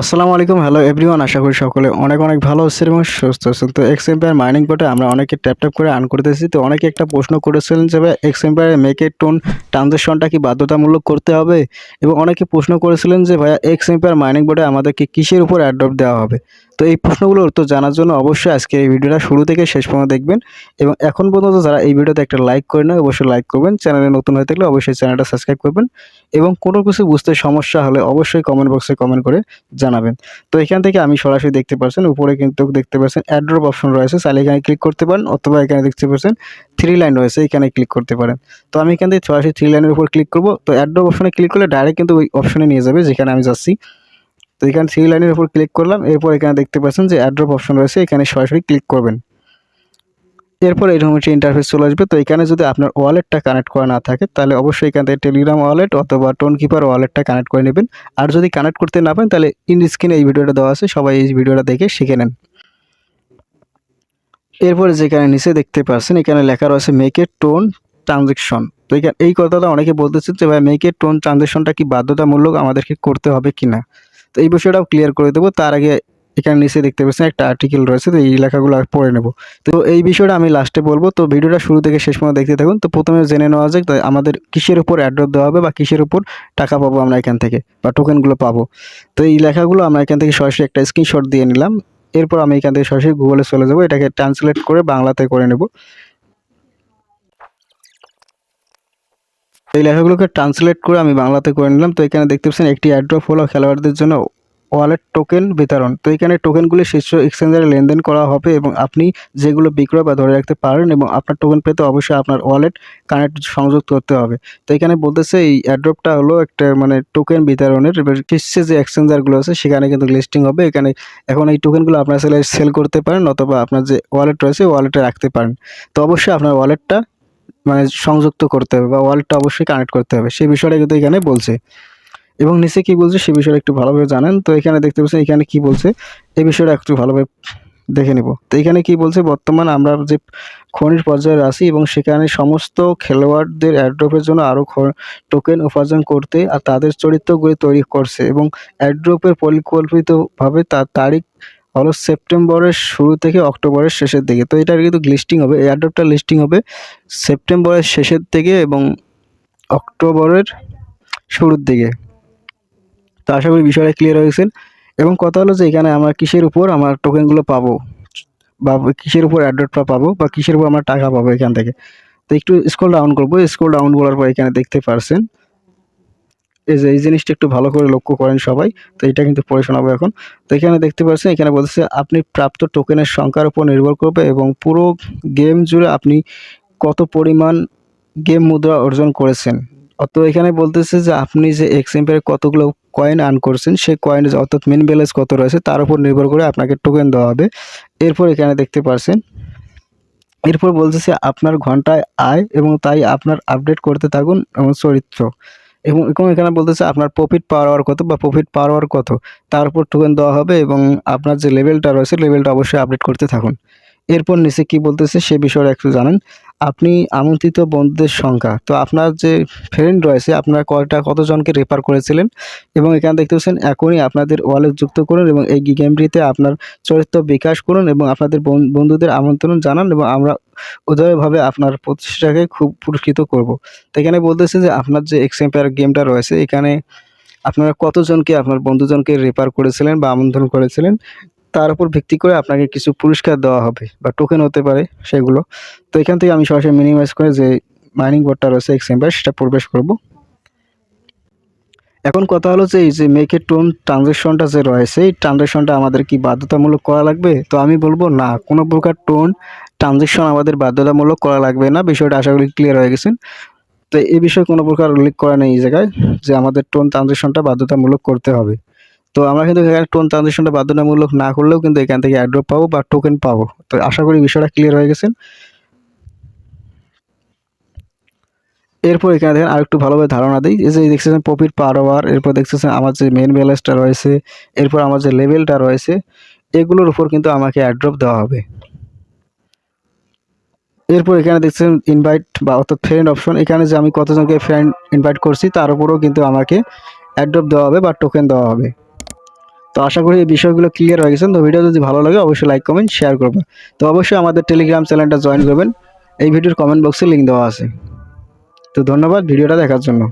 আসসালামু আলাইকুম hello everyone আশা করি সকলে অনেক অনেক ভালো আছেন এবং সুস্থ আছেন। তো এক্স এম্পায়ার মাইনিং বোর্ডে আমরা অনেকে ট্যাপ ট্যাপ করে আর্ন করতেছি। তো অনেকে একটা প্রশ্ন করেছিলেন যে এক্স এম্পায়ারের মেকের টোন ট্রানজেকশনটা কি বাধ্যতামূলক করতে হবে? এবং অনেকে প্রশ্ন করেছিলেন যে, ভাইয়া এক্স এম্পায়ার মাইনিং বোর্ডে আমাদেরকে কিসের উপর অ্যাড্রপ দেওয়া হবে? তো এই প্রশ্নগুলোর উত্তর জানার জন্য অবশ্যই আজকে এই ভিডিওটা শুরু থেকে শেষ পর্যন্ত দেখবেন। এবং এখন পর্যন্ত যারা এই ভিডিওতে একটা লাইক করে নেয়, অবশ্যই লাইক করবেন। চ্যানেলে নতুন হয়ে থাকলে অবশ্যই চ্যানেলটা সাবস্ক্রাইব করবেন। এবং কোনো কিছু বুঝতে সমস্যা হলে অবশ্যই কমেন্ট বক্সে কমেন্ট করে জানাবেন। তো এখান থেকে আমি সরাসরি দেখতে পাচ্ছেন, উপরে কিন্তু দেখতে পাচ্ছেন অ্যাড্রপ অপশন রয়েছে। চাইলে এখানে ক্লিক করতে পারেন, অথবা এখানে দেখতে পাচ্ছেন থ্রি লাইন রয়েছে, এখানে ক্লিক করতে পারেন। তো আমি এখান থেকে সরাসরি থ্রি লাইনের উপর ক্লিক করব। তো অ্যাড্রপ অপশনে ক্লিক করলে ডাইরেক্ট কিন্তু ওই অপশনে নিয়ে যাবে, যেখানে আমি যাচ্ছি। তো এখানে থ্রি লাইনের উপর ক্লিক করলাম, এরপর এখানে দেখতে পাচ্ছেন যে অ্যাড্রপ অপশন রয়েছে, এখানে সরাসরি ক্লিক করবেন। এরপর এরকম একটি ইন্টারফেস চলে আসবে। তো এখানে যদি আপনার ওয়ালেটটা কানেক্ট করা না থাকে, তাহলে অবশ্যই এখান থেকে টেলিগ্রাম ওয়ালেট অথবা টোন কিপার ওয়ালেটটা কানেক্ট করে নেবেন। আর যদি কানেক্ট করতে না পারেন, তাহলে ইন স্ক্রিনে এই ভিডিওটা দেওয়া আছে, সবাই এই ভিডিওটা দেখে শিখে নেন। এরপরে যেখানে নিচে দেখতে পাচ্ছেন, এখানে লেখা রয়েছে মেকের টোন ট্রানজেকশন তো এখানে, এই কথাটা অনেকে বলতেছে যে, ভাই মেকের টোন ট্রানজেকশনটা কি বাধ্যতামূলক আমাদেরকে করতে হবে কিনা? তো এই বিষয়টাও ক্লিয়ার করে দেবো। তার আগে এখানে নিচে দেখতে পাচ্ছেন একটা আর্টিকেল রয়েছে, তো এই লেখাগুলো পড়ে নেব। তো এই বিষয়টা আমি লাস্টে বলব। তো ভিডিওটা শুরু থেকে শেষ পর্যন্ত দেখতে থাকুন। তো প্রথমে জেনে নেওয়া যাক আমাদের কিসের উপর অ্যাড্রপ দেওয়া হবে বা কিসের উপর টাকা পাবো আমরা এখান থেকে বা টোকেনগুলো পাবো। তো এই লেখাগুলো আমরা এখান থেকে সরাসরি একটা স্ক্রিনশট দিয়ে নিলাম। এরপর আমি এখান থেকে সরাসরি গুগলে চলে যাব। এটাকে ট্রান্সলেট করে বাংলাতে করে নেব। এই লেখাগুলোকে ট্রান্সলেট করে আমি বাংলাতে করে নিলাম। তো এখানে দেখতে পাচ্ছেন, একটি অ্যাড্রপ হলো খেলোয়াড়দের জন্য ওয়ালেট টোকেন বিতরণ। তো এখানে টোকেনগুলি শীর্ষ এক্সচেঞ্জারে লেনদেন করা হবে এবং আপনি যেগুলো বিক্রয় বা ধরে রাখতে পারেন এবং আপনার টোকেন পেতে অবশ্যই আপনার ওয়ালেট কানেক্ট সংযুক্ত করতে হবে। তো এখানে বলতেছে এই অ্যাড্রপটা হলো একটা মানে টোকেন বিতরণের শীর্ষে যে এক্সচেঞ্জারগুলো আছে সেখানে কিন্তু লিস্টিং হবে। এখানে এখন এই টোকেনগুলো আপনার সেলে সেল করতে পারেন অথবা আপনার যে ওয়ালেট রয়েছে ওয়ালেটে রাখতে পারেন। তো অবশ্যই আপনার ওয়ালেটটা মানে সংযুক্ত করতে হবে বা ওয়ালেটটা অবশ্যই কানেক্ট করতে হবে। সেই বিষয়টা কিন্তু এখানে বলছে। এবং নিচে কি বলছে সে বিষয়টা একটু ভালোভাবে জানেন। তো এখানে দেখতে পাচ্ছেন, এখানে কি বলছে, এ বিষয়টা একটু ভালোভাবে দেখে নেব। তো এখানে কি বলছে, বর্তমান আমরা যে খনির পর্যায়ে আছি এবং সেখানে সমস্ত খেলোয়াড়দের অ্যাড্রপের জন্য আরও টোকেন উপার্জন করতে আর তাদের চরিত্রগুলি তৈরি করছে এবং অ্যাড্রপের পরিকল্পিতভাবে তার তারিখ হলো সেপ্টেম্বরের শুরু থেকে অক্টোবরের শেষের দিকে। তো এটার কিন্তু লিস্টিং হবে, এই অ্যাড্রপটা লিস্টিং হবে সেপ্টেম্বরের শেষের দিকে এবং অক্টোবরের শুরুর দিকে। তো আশা করি বিষয়টা ক্লিয়ার হয়েছেন এবং কথা হলো যে এখানে আমরা কিসের উপর আমার টোকেনগুলো পাবো? বা কিসের উপর অ্যাড্রপটা পাবো? বা কিসের উপর আমরা টাকা পাবো এখান থেকে? তো একটু স্ক্রল ডাউন করব। স্ক্রল ডাউন করার পর এখানে দেখতে পারছেন। এই যে, এই জিনিসটা একটু ভালো করে লক্ষ্য করেন সবাই। তো এটা কিন্তু পড়ে শোনাবো এখন। তো এখানে দেখতে পাচ্ছেন এখানে বলতেছে, আপনি প্রাপ্ত টোকেনের সংখ্যার উপর নির্ভর করবে এবং পুরো গেম জুড়ে আপনি কত পরিমাণ গেম মুদ্রা অর্জন করেছেন? অত এখানে বলতেছে যে, আপনি যে এক্সএম্পের কতগুলো কয়েন আর্ন করছেন, সেই কয়েন অর্থাৎ মেন ব্যালেন্স কত রয়েছে, তার উপর নির্ভর করে আপনাকে টোকেন দেওয়া হবে। এরপর এখানে দেখতে পারছেন, এরপর বলতেছে আপনার ঘন্টায় আয় এবং তাই আপনার আপডেট করতে থাকুন এবং চরিত্র। এবং এবং এখানে বলতেছে আপনার প্রফিট পাওয়ার কত বা প্রফিট পাওয়ার কত, তার উপর টোকেন দেওয়া হবে এবং আপনার যে লেভেলটা রয়েছে লেভেলটা অবশ্যই আপডেট করতে থাকুন। এরপর নিচে কি বলতেছে সে বিষয়ে একটু জানেন। আপনি আমন্ত্রিত বন্ধুদের সংখ্যা। তো আপনার যে ফ্রেন্ড রয়েছে, আপনার কয়টা, কতজনকে রেফার করেছিলেন? এবং এখানে দেখতে পাচ্ছেন, এখনই আপনাদের ওয়ালেট যুক্ত করুন এবং এই গেমটিতে আপনার চরিত্র বিকাশ করুন এবং আপনাদের বন্ধুদের আমন্ত্রণ জানান এবং আমরা উদয়ভাবে আপনার প্রতিষ্ঠাকে খুব পুরস্কৃত করব। তো এখানে বলতেছে যে আপনার যে এক্সএম্পায়ার গেমটা রয়েছে, এখানে আপনারা কতজনকে, আপনার বন্ধুজনকে রেফার করেছিলেন বা আমন্ত্রণ করেছিলেন? তার উপর ভিত্তি করে আপনাকে কিছু পুরস্কার দেওয়া হবে বা টোকেন হতে পারে সেগুলো। তো এখান থেকে আমি সরাসরি মিনিমাইজ করে যে মাইনিং বোর্ডটা রয়েছে এক্সেম্বার সেটা প্রবেশ করব। এখন কথা হলো যে এই যে মেকের টোন ট্রানজ্যাকশনটা যে রয়েছে, এই ট্রানজ্যাকশনটা আমাদের কি বাধ্যতামূলক করা লাগবে? তো আমি বলব না, কোনো প্রকার টোন ট্রানজ্যাকশন আমাদের বাধ্যতামূলক করা লাগবে না, বিষয়টা আশা করি ক্লিয়ার হয়ে গেছেন তো এই বিষয়ে কোনো প্রকার উল্লেখ করা নেই এই জায়গায় যে আমাদের টোন ট্রানজ্যাকশনটা বাধ্যতামূলক করতে হবে। তো আমরা কিন্তু এখানে টোন ট্রানজেকশনটা বাধ্যতামূলক না করলেও কিন্তু এখান থেকে অ্যাড্রপ পাবো বা টোকেন পাবো। তো আশা করি বিষয়টা ক্লিয়ার হয়ে গেছে। এরপর এখানে দেখেন আরেকটু ভালোভাবে ধারণা দিই। এই যে দেখতেছেন প্রফিট পার আওয়ার এরপর দেখতেছেন আমার যে মেন ব্যালেন্সটা রয়েছে, এরপর আমার যে লেভেলটা রয়েছে, এগুলোর উপর কিন্তু আমাকে অ্যাড্রপ দেওয়া হবে। এরপর এখানে দেখছেন ইনভাইট বা অর্থাৎ ফ্রেন্ড অপশন এখানে যে আমি কতজনকে ফ্রেন্ড ইনভাইট করছি, তার উপরেও কিন্তু আমাকে অ্যাড্রপ দেওয়া হবে বা টোকেন দেওয়া হবে। তো আশা করি এই বিষয়গুলো ক্লিয়ার হয়ে গেছেন তো ভিডিও যদি ভালো লাগে, অবশ্যই লাইক কমেন্ট শেয়ার করবেন তো অবশ্যই আমাদের টেলিগ্রাম চ্যানেলটা জয়েন করবেন। এই ভিডিওর কমেন্ট বক্সে লিঙ্ক দেওয়া আছে। তো ধন্যবাদ ভিডিওটা দেখার জন্য।